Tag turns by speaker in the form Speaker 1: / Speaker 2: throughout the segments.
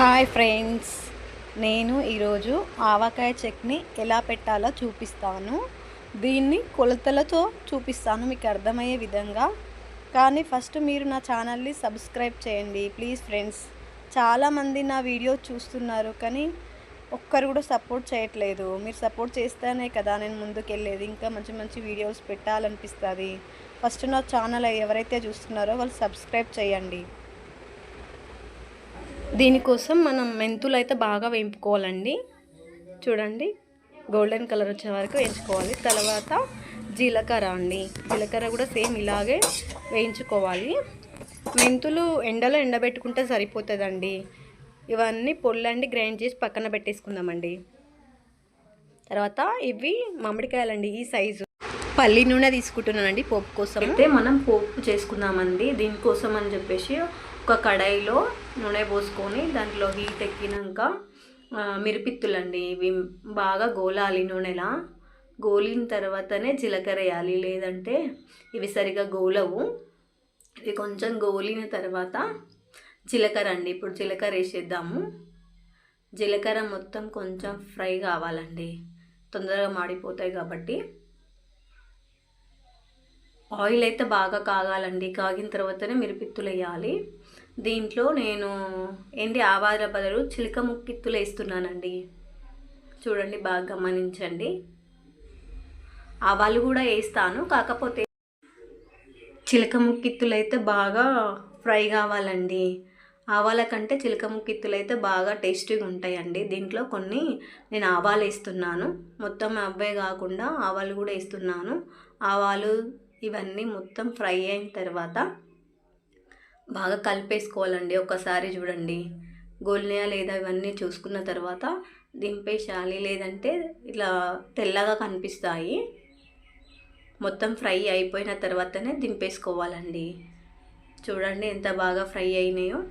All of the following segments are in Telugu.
Speaker 1: హాయ్ ఫ్రెండ్స్ నేను ఈరోజు ఆవకాయ చట్నీ ఎలా పెట్టాలో చూపిస్తాను. దీన్ని కొలతలతో చూపిస్తాను మీకు అర్థమయ్యే విధంగా. కానీ ఫస్ట్ మీరు నా ఛానల్ని సబ్స్క్రైబ్ చేయండి ప్లీజ్ ఫ్రెండ్స్. చాలామంది నా వీడియో చూస్తున్నారు కానీ ఒక్కరు కూడా సపోర్ట్ చేయట్లేదు. మీరు సపోర్ట్ చేస్తేనే కదా నేను ముందుకెళ్ళేది. ఇంకా మంచి మంచి వీడియోస్ పెట్టాలనిపిస్తుంది. ఫస్ట్ నా ఛానల్ ఎవరైతే చూస్తున్నారో వాళ్ళు సబ్స్క్రైబ్ చేయండి. దీనికోసం మనం మెంతులు అయితే బాగా వేయించుకోవాలండి చూడండి గోల్డెన్ కలర్ వచ్చే వరకు వేయించుకోవాలి. తర్వాత జీలకర్ర అండి. జీలకర్ర కూడా సేమ్ ఇలాగే వేయించుకోవాలి. మెంతులు ఎండలో ఎండబెట్టుకుంటే సరిపోతుందండి. ఇవన్నీ పొల్లండి గ్రైండ్ చేసి పక్కన పెట్టేసుకుందామండి. తర్వాత ఇవి మామిడికాయలండి ఈ సైజు. పల్లి నూనె తీసుకుంటున్నానండి పోపు కోసం. అయితే మనం పోపు చేసుకుందామండి. దీనికోసం అని చెప్పేసి ఒక కడాయిలో నూనె పోసుకొని దాంట్లో హీట్ ఎక్కినాక మిరపిత్తులండి మిరిపిత్తులండి. ఇవి బాగా గోలాలి నూనెలా. గోలిన తర్వాతనే జీలకర్ర వేయాలి. లేదంటే ఇవి సరిగా గోలవు. ఇవి కొంచెం గోలిన తర్వాత జీలకర్ర అండి. ఇప్పుడు జీలకర్ర వేసేద్దాము. జీలకర్ర మొత్తం కొంచెం ఫ్రై కావాలండి. తొందరగా మాడిపోతాయి కాబట్టి. ఆయిల్ అయితే బాగా కాగాలండి. కాగిన తర్వాతనే మిరపిత్తులు వేయాలి. దీంట్లో నేను ఏంటి ఆవాల బదులు చిలక ముక్కిత్తులు వేస్తున్నానండి. చూడండి బాగా గమనించండి. ఆవాలు కూడా వేస్తాను. కాకపోతే చిలక ముక్కిత్తులు అయితే బాగా ఫ్రై కావాలండి. ఆవాల కంటే చిలక ముక్కిత్తులు అయితే బాగా టేస్టీగా ఉంటాయండి. దీంట్లో కొన్ని నేను ఆవాలు వేస్తున్నాను. మొత్తం అవే కాకుండా ఆవాలు కూడా వేస్తున్నాను. ఆవాలు ఇవన్నీ మొత్తం ఫ్రై అయిన తర్వాత బాగా కలిపేసుకోవాలండి. ఒకసారి చూడండి. గోల్నియా లేదా ఇవన్నీ చూసుకున్న తర్వాత దింపేసాలి లేదంటే ఇట్లా తెల్లగా కనిపిస్తాయి. మొత్తం ఫ్రై అయిపోయిన తర్వాతనే దింపేసుకోవాలండి. చూడండి ఎంత బాగా ఫ్రై అయినాయో.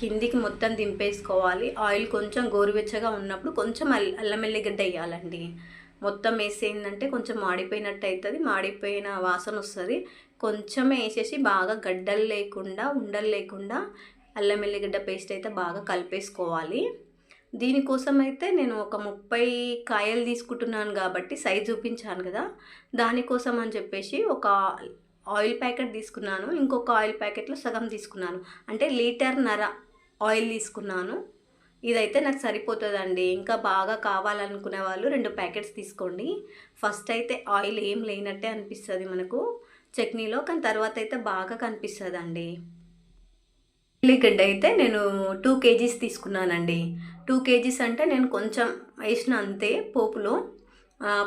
Speaker 1: కిందికి మొత్తం దింపేసుకోవాలి. ఆయిల్ కొంచెం గోరువెచ్చగా ఉన్నప్పుడు కొంచెం అల్లం ఎల్లిగడ్డ వేయాలండి. మొత్తం వేసేయిందంటే కొంచెం మాడిపోయినట్టు అవుతుంది. మాడిపోయిన వాసన వస్తుంది. కొంచెం వేసేసి బాగా గడ్డలు లేకుండా ఉండలు లేకుండా అల్లం ఎల్లిగడ్డ పేస్ట్ అయితే బాగా కలిపేసుకోవాలి. దీనికోసం అయితే నేను ఒక ముప్పై కాయలు తీసుకుంటున్నాను కాబట్టి సైజ్ చూపించాను కదా. దానికోసం అని చెప్పేసి ఒక ఆయిల్ ప్యాకెట్ తీసుకున్నాను. ఇంకొక ఆయిల్ ప్యాకెట్లో సగం తీసుకున్నాను. అంటే లీటర్ నర ఆయిల్ తీసుకున్నాను. ఇదైతే నాకు సరిపోతుందండి. ఇంకా బాగా కావాలనుకునే వాళ్ళు రెండు ప్యాకెట్స్ తీసుకోండి. ఫస్ట్ అయితే ఆయిల్ ఏం లేనట్టే అనిపిస్తుంది మనకు. చట్నీలో కానీ తర్వాత అయితే బాగా కనిపిస్తుందండి. ఉల్లిగడ్డ అయితే నేను టూ కేజీస్ తీసుకున్నానండి. టూ కేజీస్ అంటే నేను కొంచెం వేసిన అంతే పోపులో.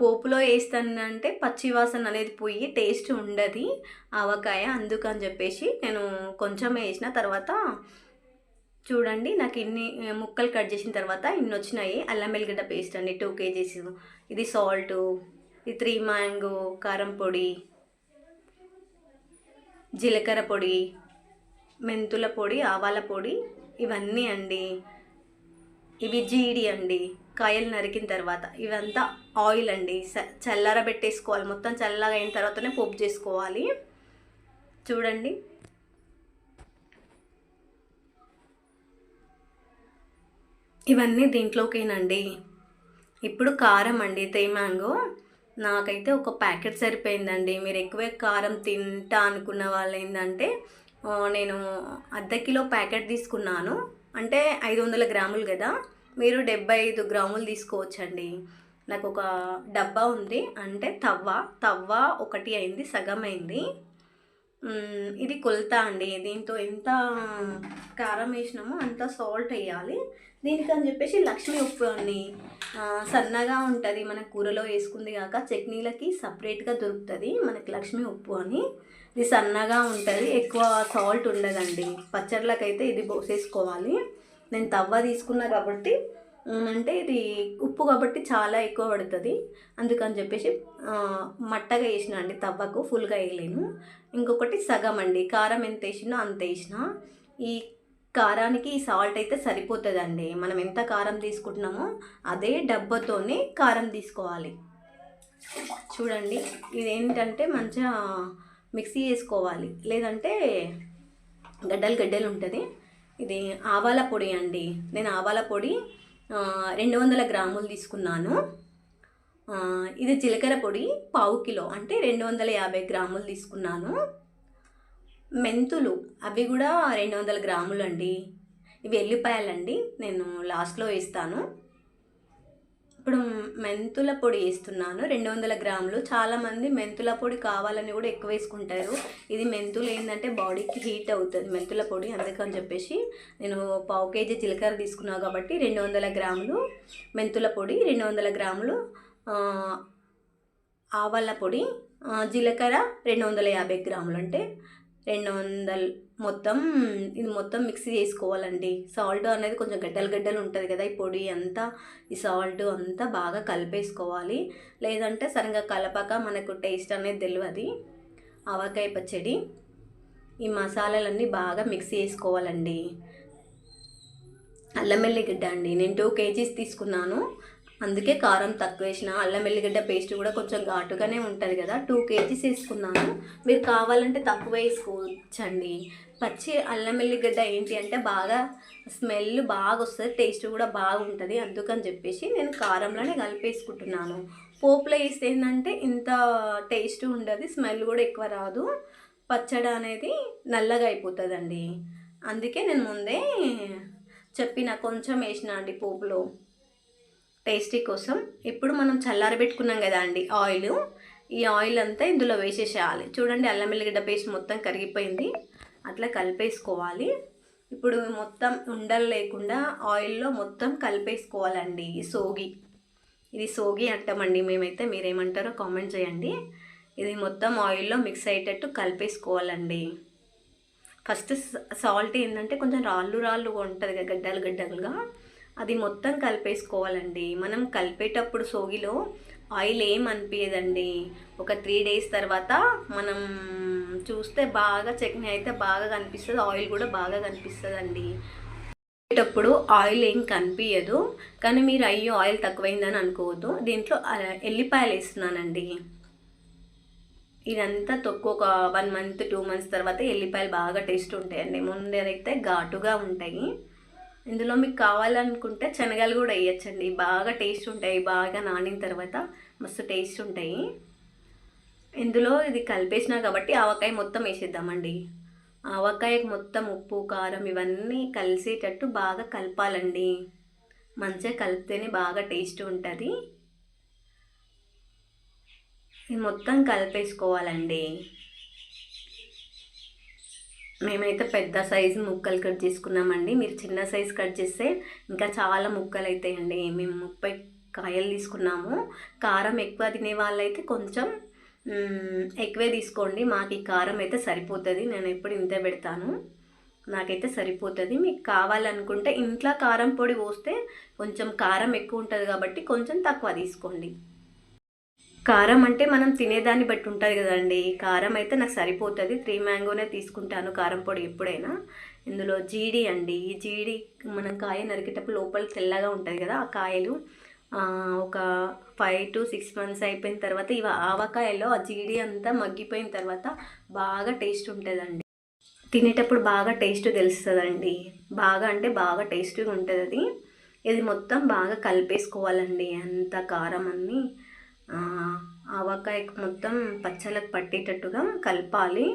Speaker 1: పోపులో వేస్తానంటే పచ్చి వాసన అనేది పోయి టేస్ట్ ఉండదు ఆవకాయ అందుకని చెప్పేసి నేను కొంచెం వేసిన తర్వాత చూడండి నాకు ఇన్ని ముక్కలు కట్ చేసిన తర్వాత ఇన్ని వచ్చినాయి. అల్లం వెల్లిగడ్డ పేస్ట్ అండి టూ కేజీస్. ఇది సాల్ట్ ఇది త్రీ మ్యాంగో కారం పొడి. జీలకర్ర పొడి మెంతుల పొడి ఆవాల పొడి ఇవన్నీ అండి. ఇవి జీడి అండి. కాయలు నరికిన తర్వాత ఇవంతా ఆయిల్ అండి. స- చల్లార పెట్టేసుకోవాలి. మొత్తం చల్లగా అయిన తర్వాతనే పోపు చేసుకోవాలి. చూడండి. ఇవన్నీ దీంట్లోకేనండి. ఇప్పుడు కారం అండి తే మ్యాంగో నాకైతే ఒక ప్యాకెట్ సరిపోయిందండి. మీరు ఎక్కువ కారం తింటా అనుకున్న వాళ్ళు ఏంటంటే నేను అర్ధ కిలో ప్యాకెట్ తీసుకున్నాను. అంటే ఐదు వందల గ్రాములు కదా. మీరు డెబ్బై ఐదు గ్రాములు తీసుకోవచ్చండి. నాకు ఒక డబ్బా ఉంది. అంటే తవ్వ. తవ్వ ఒకటి అయింది సగం అయింది. ఇది కొలత అండి. దీంతో ఎంత కారం వేసినామో అంత సాల్ట్ వేయాలి. దీనికని చెప్పేసి లక్ష్మీ ఉప్పు అండి. సన్నగా ఉంటుంది. మన కూరలో వేసుకుంది కాక చట్నీలకి సపరేట్గా దొరుకుతుంది మనకి లక్ష్మీ ఉప్పు అని. ఇది సన్నగా ఉంటుంది. ఎక్కువ సాల్ట్ ఉండదండి. పచ్చళ్ళకైతే ఇది పోసేసుకోవాలి. నేను తవ్వ తీసుకున్నా కాబట్టి అంటే ఇది ఉప్పు కాబట్టి చాలా ఎక్కువ పడుతుంది. అందుకని చెప్పేసి మట్టగా వేసిన అండి తవ్వకు ఫుల్గా వేయలేను. ఇంకొకటి సగం అండి. కారం ఎంత వేసినా అంత వేసిన. ఈ కారానికి ఈ సాల్ట్ అయితే సరిపోతుందండి. మనం ఎంత కారం తీసుకుంటున్నామో అదే డబ్బాతోనే కారం తీసుకోవాలి. చూడండి ఇదేంటంటే మంచిగా మిక్సీ చేసుకోవాలి. లేదంటే గడ్డలు గడ్డలు ఉంటుంది. ఇది ఆవాల పొడి అండి. నేను ఆవాల పొడి రెండు వందల గ్రాములు తీసుకున్నాను. ఇది జీలకర్ర పొడి పావు కిలో అంటే రెండు వందల యాభై గ్రాములు తీసుకున్నాను. మెంతులు అవి కూడా రెండు వందల గ్రాములు అండి ఇవి ఎల్లిపాయలండి నేను లాస్ట్లో వేస్తాను. ఇప్పుడు మెంతుల పొడి వేస్తున్నాను. రెండు వందల గ్రాములు. చాలామంది మెంతుల పొడి కావాలని కూడా ఎక్కువ వేసుకుంటారు. ఇది మెంతులు ఏంటంటే బాడీకి హీట్ అవుతుంది మెంతుల పొడి అందుకని చెప్పేసి నేను పావు కేజీ జీలకర్ర తీసుకున్నాను కాబట్టి రెండు వందల గ్రాములు మెంతుల పొడి రెండు వందల గ్రాములు ఆవాల పొడి జీలకర్ర రెండు వందల యాభై గ్రాములు. అంటే రెండు వందలు మొత్తం ఇది మొత్తం మిక్సీ చేసుకోవాలండి. సాల్ట్ అనేది కొంచెం గడ్డలు గడ్డలు ఉంటుంది కదా ఈ పొడి అంతా ఈ సాల్ట్ అంతా బాగా కలిపేసుకోవాలి. లేదంటే సరిగ్గా కలపక మనకు టేస్ట్ అనేది తెలియదు ఆవకాయ పచ్చడి ఈ మసాలాలన్నీ బాగా మిక్సీ చేసుకోవాలండి. అల్లం వెల్లిగడ్డ అండి. నేను టూ కేజీస్ తీసుకున్నాను. అందుకే కారం తక్కువ వేసిన అల్లం వెల్లిగడ్డ పేస్ట్ కూడా కొంచెం ఘాటుగానే ఉంటుంది కదా టూ కేజీస్ వేసుకున్నాను. మీరు కావాలంటే తక్కువ వేసుకోవచ్చండి. పచ్చి అల్లం వెల్లిగడ్డ ఏంటి అంటే బాగా స్మెల్ బాగా వస్తుంది టేస్ట్ కూడా బాగుంటుంది. అందుకని చెప్పేసి నేను కారంలోనే కలిపేసుకుంటున్నాను. పోపులో వేస్తే ఏంటంటే ఇంత టేస్ట్ ఉండదు స్మెల్ కూడా ఎక్కువ రాదు. పచ్చడి అనేది నల్లగా అయిపోతుందండి. అందుకే నేను ముందే చెప్పిన కొంచెం వేసిన అండి పోపులో టేస్టీ కోసం. ఇప్పుడు మనం చల్లారబెట్టుకున్నాం కదా అండి ఆయిల్. ఈ ఆయిల్ అంతా ఇందులో వేసేసేయాలి. చూడండి అల్లం వెల్లిగడ్డ పేస్ట్ మొత్తం కరిగిపోయింది. అట్లా కలిపేసుకోవాలి. ఇప్పుడు మొత్తం ఉండలు లేకుండా ఆయిల్లో మొత్తం కలిపేసుకోవాలండి ఈ సోగి. ఇది సోగి అంటామండి మేమైతే మీరేమంటారో కామెంట్ చేయండి. ఇది మొత్తం ఆయిల్లో మిక్స్ అయ్యేటట్టు కలిపేసుకోవాలండి. ఫస్ట్ సాల్ట్ ఏంటంటే కొంచెం రాళ్ళు రాళ్ళు ఉంటుంది కదా గడ్డలు గడ్డలుగా. అది మొత్తం కలిపేసుకోవాలండి. మనం కలిపేటప్పుడు సోగిలో ఆయిల్ ఏం అనిపించదండి ఒక త్రీ డేస్ తర్వాత మనం చూస్తే బాగా చట్నీ అయితే బాగా కనిపిస్తుంది ఆయిల్ కూడా బాగా కనిపిస్తుందండి. కలిపేటప్పుడు ఆయిల్ ఏం కనిపించదు కానీ మీరు అయ్యో ఆయిల్ తక్కువైందని అనుకోవద్దు. దీంట్లో అర- ఎల్లిపాయలు వేస్తున్నానండి. ఇదంతా తక్కువ ఒక వన్ మంత్ టూ మంత్స్ తర్వాత ఎల్లిపాయలు బాగా టేస్ట్ ఉంటాయండి. ముందేదైతే ఘాటుగా ఉంటాయి. ఇందులో మీకు కావాలనుకుంటే శనగలు కూడా వేయచ్చండి. బాగా టేస్ట్ ఉంటాయి. బాగా నానిన తర్వాత మస్తు టేస్ట్ ఉంటాయి. ఇందులో ఇది కలిపేసినా కాబట్టి ఆవకాయ మొత్తం వేసేద్దామండి. ఆవకాయకు మొత్తం ఉప్పు కారం ఇవన్నీ కలిసేటట్టు బాగా కలపాలండి. మంచిగా కలిపితేనే బాగా టేస్ట్ ఉంటుంది. ఇది మొత్తం కలిపేసుకోవాలండి. మేమైతే పెద్ద సైజు ముక్కలు కట్ చేసుకున్నామండి. మీరు చిన్న సైజు కట్ చేస్తే ఇంకా చాలా ముక్కలు అవుతాయండి మేము ముప్పై కాయలు తీసుకున్నాము. కారం ఎక్కువ తినే వాళ్ళైతే కొంచెం ఎక్కువే తీసుకోండి. మాకు ఈ కారం అయితే సరిపోతుంది. నేను ఎప్పుడు ఇంతే పెడతాను. నాకైతే సరిపోతుంది. మీకు కావాలనుకుంటే ఇంట్లో కారం పొడి పోస్తే కొంచెం కారం ఎక్కువ ఉంటుంది కాబట్టి కొంచెం తక్కువ తీసుకోండి. కారం అంటే మనం తినేదాన్ని బట్టి ఉంటుంది కదండి. కారం అయితే నాకు సరిపోతుంది. త్రీ మ్యాంగోనే తీసుకుంటాను కారం పొడి ఎప్పుడైనా. ఇందులో జీడి అండి. ఈ జీడి మనం కాయ నరికేటప్పుడు లోపల తెల్లగా ఉంటుంది కదా ఆ కాయలు ఒక ఫైవ్ టు సిక్స్ మంత్స్ అయిపోయిన తర్వాత ఇవి ఆవకాయలో ఆ జీడి అంతా మగ్గిపోయిన తర్వాత బాగా టేస్ట్ ఉంటుందండి. తినేటప్పుడు బాగా టేస్ట్ తెలుస్తుందండి. బాగా అంటే బాగా టేస్టీగా ఉంటుంది అది. ఇది మొత్తం బాగా కలిపేసుకోవాలండి. అంత కారం అన్నీ. ఆవకాయకు మొత్తం పచ్చళ్ళకు పట్టేటట్టుగా కలపాలి.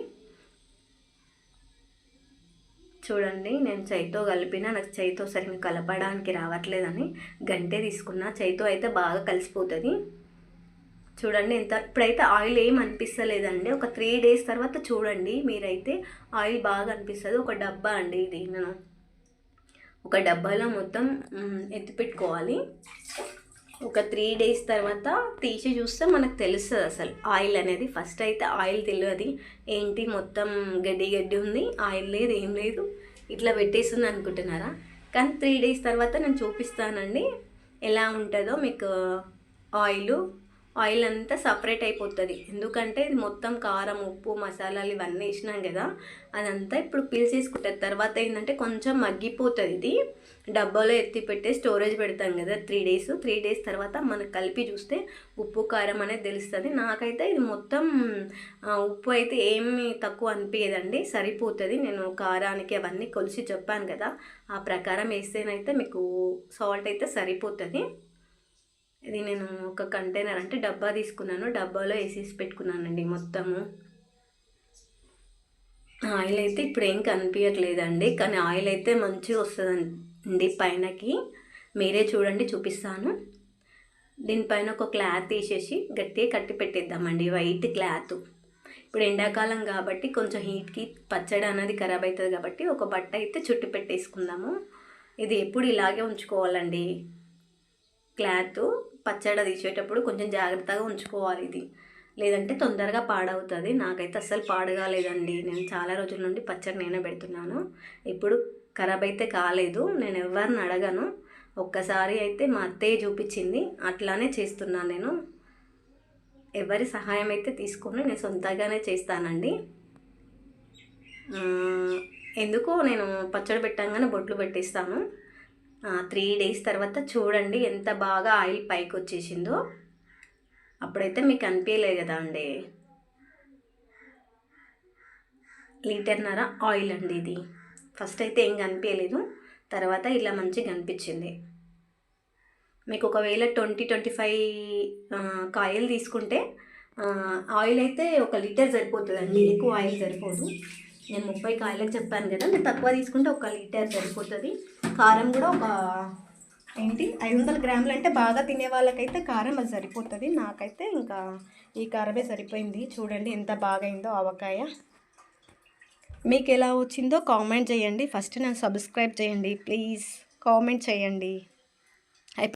Speaker 1: చూడండి నేను చేయితో కలిపిన నాకు చేయితో సరిగ్గా కలపడానికి రావట్లేదని గంటే తీసుకున్నా. చేయితో అయితే బాగా కలిసిపోతుంది. చూడండి ఎంత ఇప్పుడైతే ఆయిల్ ఏం అనిపిస్తలేదండి. ఒక త్రీ డేస్ తర్వాత చూడండి మీరైతే ఆయిల్ బాగా అనిపిస్తుంది. ఒక డబ్బా అండి ఇది. నేను ఒక డబ్బాలో మొత్తం ఎత్తిపెట్టుకోవాలి. ఎత్తి పెట్టుకోవాలి ఒక త్రీ డేస్ తర్వాత తీసి చూస్తే మనకు తెలుస్తుంది అసలు. ఆయిల్ అనేది ఫస్ట్ అయితే ఆయిల్ తెలియదు. ఏంటి మొత్తం గడ్డి గడ్డి ఉంది. ఆయిల్ లేదు ఏం లేదు. ఇట్లా పెట్టేస్తుంది అనుకుంటున్నారా? కానీ త్రీ డేస్ తర్వాత నేను చూపిస్తానండి. ఎలా ఉంటుందో మీకు ఆయిల్ ఆయిల్ అంతా సపరేట్ అయిపోతుంది. ఎందుకంటే ఇది మొత్తం కారం ఉప్పు మసాలాలు ఇవన్నీ వేసినాం కదా అదంతా ఇప్పుడు పీల్చేసుకుంటుంది తర్వాత ఏంటంటే కొంచెం మగ్గిపోతుంది ఇది. డబ్బాలో ఎత్తి పెట్టే స్టోరేజ్ పెడతాం కదా త్రీ డేస్ త్రీ డేస్ తర్వాత మనకు కలిపి చూస్తే ఉప్పు కారం అనేది తెలుస్తుంది. నాకైతే ఇది మొత్తం ఉప్పు అయితే ఏమి తక్కువ అనిపించదండి సరిపోతుంది. నేను కారానికి అవన్నీ కొలిసి చెప్పాను కదా ఆ ప్రకారం వేస్తేనైతే మీకు సాల్ట్ అయితే సరిపోతుంది. ఇది నేను ఒక కంటైనర్ అంటే డబ్బా తీసుకున్నాను. డబ్బాలో వేసేసి పెట్టుకున్నానండి మొత్తము. ఆయిల్ అయితే ఇప్పుడు ఏం కనిపించట్లేదండి కానీ ఆయిల్ అయితే మంచిగా వస్తుందండి పైనకి. మీరే చూడండి చూపిస్తాను. దీనిపైన ఒక క్లాత్ తీసేసి గట్టిగా కట్టి పెట్టేద్దామండి వైట్ క్లాత్ ఇప్పుడు ఎండాకాలం కాబట్టి కొంచెం హీట్కి పచ్చడి అనేది ఖరాబ్ అవుతుంది కాబట్టి ఒక బట్ట అయితే చుట్టి పెట్టేసుకుందాము. ఇది ఎప్పుడు ఇలాగే ఉంచుకోవాలండి క్లాత్ పచ్చడి తీసేటప్పుడు కొంచెం జాగ్రత్తగా ఉంచుకోవాలి ఇది. లేదంటే తొందరగా పాడవుతుంది. నాకైతే అస్సలు పాడగాలేదండి. నేను చాలా రోజుల నుండి పచ్చడి నేనే పెడుతున్నాను. ఇప్పుడు ఖరాబ్ అయితే కాలేదు. నేను ఎవరిని అడగను. ఒక్కసారి అయితే మా అత్తయ్య చూపించింది. అట్లానే చేస్తున్నాను నేను. ఎవరి సహాయం అయితే తీసుకొని నేను సొంతగానే చేస్తానండి. ఎందుకో నేను పచ్చడి పెట్టంగానే బొట్లు పెట్టేస్తాను. త్రీ డేస్ తర్వాత చూడండి ఎంత బాగా ఆయిల్ పైకి వచ్చేసిందో అప్పుడైతే మీకు అనిపించలేదు కదా అండి. లీటర్నర ఆయిల్ అండి ఇది. ఫస్ట్ అయితే ఏం కనిపించలేదు తర్వాత ఇలా మంచిగా కనిపించింది మీకు ఒకవేళ ట్వంటీ ట్వంటీ ఫైవ్ కాయలు తీసుకుంటే ఆయిల్ అయితే ఒక లీటర్ సరిపోతుందండి. ఎక్కువ ఆయిల్ సరిపోదు. నేను ముప్పై కాయలకు చెప్పాను కదా మీరు తక్కువ తీసుకుంటే ఒక లీటర్ సరిపోతుంది. కారం కూడా ఒక ఏంటి? ఐదు వందల గ్రాములు అంటే బాగా తినే వాళ్ళకైతే కారం అది సరిపోతుంది. నాకైతే ఇంకా ఈ కారమే సరిపోయింది. చూడండి ఎంత బాగా అయిందో ఆవకాయ. మీకు ఎలా వచ్చిందో కామెంట్ చేయండి. ఫస్ట్ నన్ను సబ్స్క్రైబ్ చేయండి. ప్లీజ్ కామెంట్ చేయండి.